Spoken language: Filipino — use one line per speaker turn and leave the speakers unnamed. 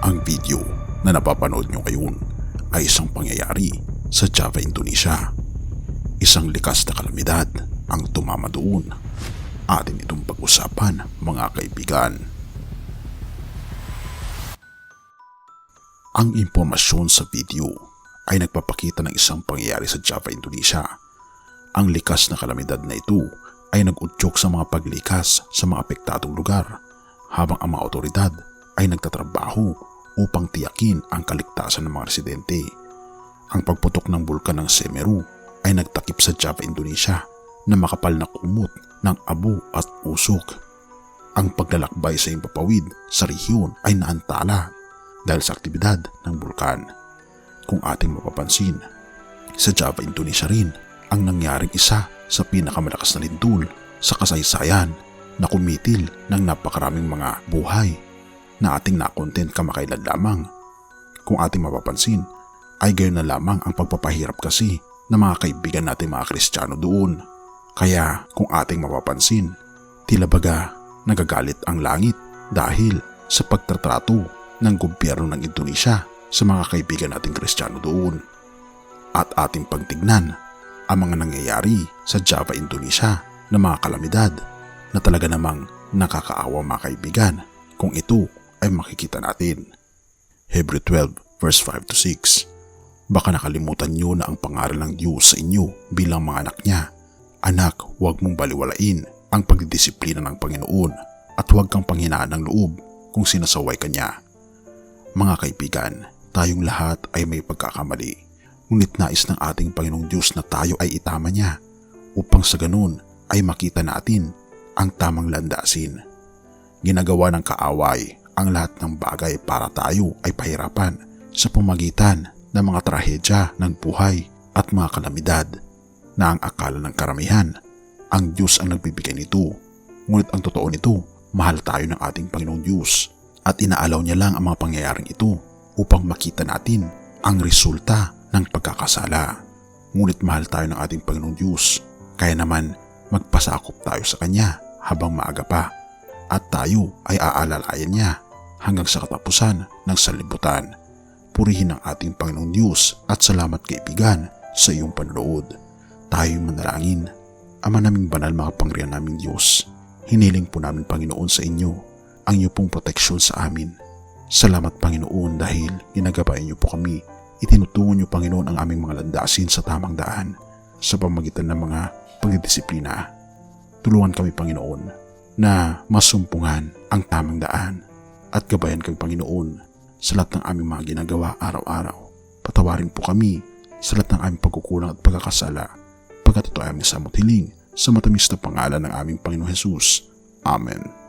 Ang video na napapanood nyo ngayon ay isang pangyayari sa Java, Indonesia. Isang likas na kalamidad ang tumama doon. Atin itong pag-usapan mga kaibigan. Ang impormasyon sa video ay nagpapakita ng isang pangyayari sa Java, Indonesia. Ang likas na kalamidad na ito ay nag-udyok sa mga paglikas sa mga apektadong lugar habang ang mga otoridad ay nagtatrabaho upang tiyakin ang kaligtasan ng mga residente. Ang pagputok ng bulkan ng Semeru ay nagtakip sa Java, Indonesia na makapal na kumot ng abo at usok. Ang paglalakbay sa impapawid sa rehiyon ay naantala dahil sa aktibidad ng bulkan. Kung ating mapapansin, sa Java, Indonesia rin ang nangyaring isa sa pinakamalakas na lindol sa kasaysayan na kumitil ng napakaraming mga buhay na ating nakontent kamakailan lamang. Kung ating mapapansin, ay gayon na lamang ang pagpapahirap kasi ng mga kaibigan natin mga Kristiyano doon. Kaya kung ating mapapansin, tila baga nagagalit ang langit dahil sa pagtatrato ng gobyerno ng Indonesia sa mga kaibigan nating Kristiyano doon. At ating pagtignan ang mga nangyayari sa Java, Indonesia na mga kalamidad na talaga namang nakakaawa mga kaibigan kung ito ay makikita natin. Hebrew 12 verse 5 to 6 Baka nakalimutan niyo na ang pangaral ng Diyos sa inyo bilang mga anak niya. Anak, huwag mong baliwalain ang pagdidisiplina ng Panginoon at huwag kang panghinaan ng loob kung sinasaway ka niya. Mga kaibigan, tayong lahat ay may pagkakamali. Ngunit nais ng ating Panginoong Diyos na tayo ay itama niya upang sa ganun ay makita natin ang tamang landasin. Ginagawa ng kaaway ang lahat ng bagay para tayo ay pahirapan sa pamagitan ng mga trahedya ng buhay at mga kalamidad na ang akala ng karamihan ang Diyos ang nagbibigay nito. Ngunit ang totoo nito, mahal tayo ng ating Panginoong Diyos at inaalaw niya lang ang mga pangyayaring ito upang makita natin ang resulta ng pagkakasala. Ngunit mahal tayo ng ating Panginoong Diyos, kaya naman magpasakop tayo sa Kanya habang maaga pa at tayo ay aalalayan niya hanggang sa katapusan ng salibutan. Purihin ang ating Panginoong Diyos at salamat kaibigan sa iyong panonood. Tayo manalangin. Ama naming banal mga pangriyan naming Diyos, hiniling po namin Panginoon sa inyo ang iyo pong proteksyon sa amin. Salamat Panginoon dahil ginagabayan niyo po kami. Itinutungo niyo Panginoon ang aming mga landasin sa tamang daan sa pamagitan ng mga pagdidisiplina. Tulungan kami Panginoon na masumpungan ang tamang daan at gabayan kami Panginoon sa lahat ng aming mga ginagawa araw-araw. Patawarin po kami sa lahat ng aming pagkukulang at pagkakasala pagkat ito ay aming samot hiling sa matamis na pangalan ng aming Panginoon Jesus. Amen.